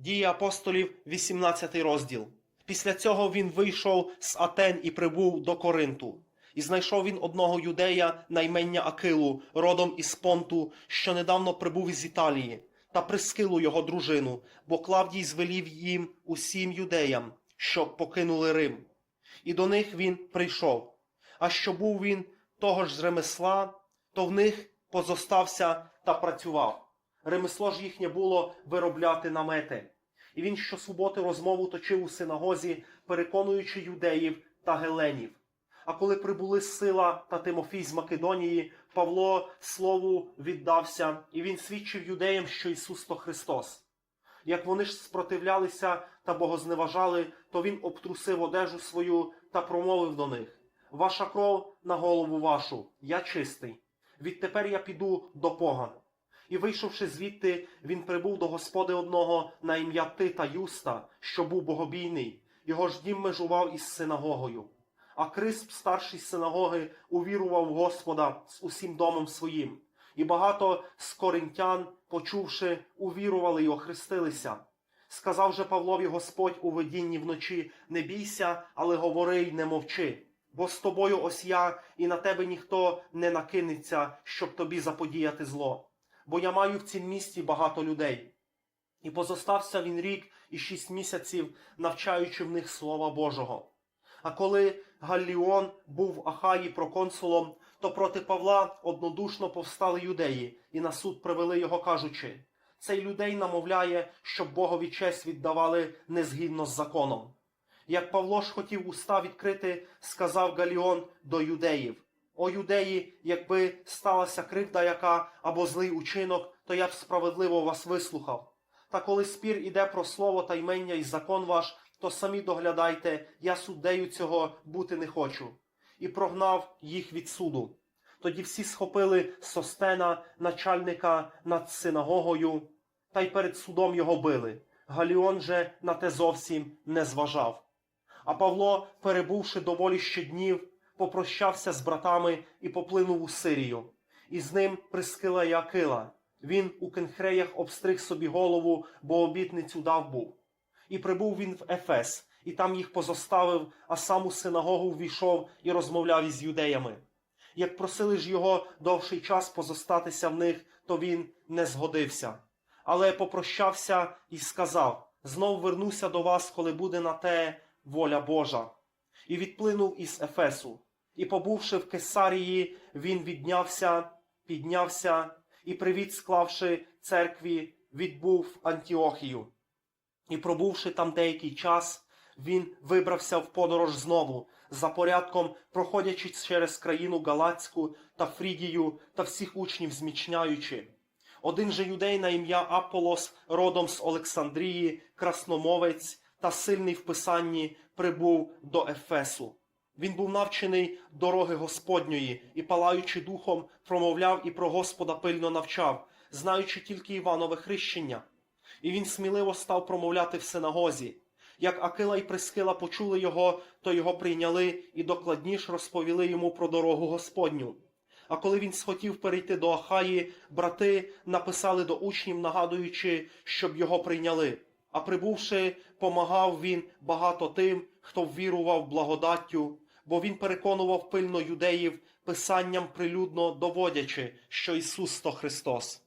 Дії апостолів, 18 розділ. Після цього він вийшов з Атен і прибув до Коринту. І знайшов він одного юдея на імення Акилу, родом із Понту, що недавно прибув із Італії, та прискилу його дружину, бо Клавдій звелів їм усім юдеям, щоб покинули Рим. І до них він прийшов. А що був він того ж з ремесла, то в них позостався та працював. Ремесло ж їхнє було виробляти намети. І він щосуботи розмову точив у синагозі, переконуючи юдеїв та геленів. А коли прибули Сила та Тимофій з Македонії, Павло слову віддався, і він свідчив юдеям, що Ісус то Христос. Як вони ж спротивлялися та богозневажали, то він обтрусив одежу свою та промовив до них: Ваша кров на голову вашу, я чистий. Відтепер я піду до поган. І вийшовши звідти, він прибув до господи одного на ім'я Тита Юста, що був богобійний. Його ж дім межував із синагогою. А Крисп, старший синагоги, увірував в Господа з усім домом своїм. І багато з коринтян, почувши, увірували й охрестилися. Сказав же Павлові Господь у видінні вночі: не бійся, але говори й не мовчи. Бо з тобою ось я, і на тебе ніхто не накинеться, щоб тобі заподіяти зло. Бо я маю в цім місті багато людей. І позостався він рік і шість місяців, навчаючи в них Слова Божого. А коли Галліон був в Ахаї проконсулом, то проти Павла однодушно повстали юдеї і на суд привели його, кажучи: цей людей намовляє, щоб Богові честь віддавали незгідно з законом. Як Павло ж хотів уста відкрити, сказав Галіон до юдеїв: О юдеї, якби сталася кривда яка або злий учинок, то я б справедливо вас вислухав. Та коли спір іде про слово та ймення і закон ваш, то самі доглядайте, я суддею цього бути не хочу. І прогнав їх від суду. Тоді всі схопили Состена, начальника над синагогою, та й перед судом його били. Галіон же на те зовсім не зважав. А Павло, перебувши доволі ще днів, попрощався з братами і поплинув у Сирію. І з ним прискила Акила. Він у кенхреях обстриг собі голову, бо обітницю дав був. І прибув він в Ефес, і там їх позоставив, а сам у синагогу ввійшов і розмовляв із юдеями. Як просили ж його довший час позостатися в них, то він не згодився. Але попрощався і сказав: знов вернуся до вас, коли буде на те воля Божа. І відплинув із Ефесу. І, побувши в Кесарії, він віднявся, піднявся і, привіт склавши церкві, відбув Антіохію. І, пробувши там деякий час, він вибрався в подорож знову, за порядком, проходячи через країну Галацьку та Фрігію та всіх учнів змічняючи. Один же юдей на ім'я Аполос, родом з Олександрії, красномовець та сильний в писанні, прибув до Ефесу. Він був навчений дороги Господньої і, палаючи духом, промовляв і про Господа пильно навчав, знаючи тільки Іванове хрещення. І він сміливо став промовляти в синагозі. Як Акила і Прискила почули його, то його прийняли і докладніше розповіли йому про дорогу Господню. А коли він схотів перейти до Ахаї, брати написали до учнів, нагадуючи, щоб його прийняли. А прибувши, помагав він багато тим, хто ввірував благодаттю, бо він переконував пильно юдеїв, писанням прилюдно доводячи, що Ісус то Христос.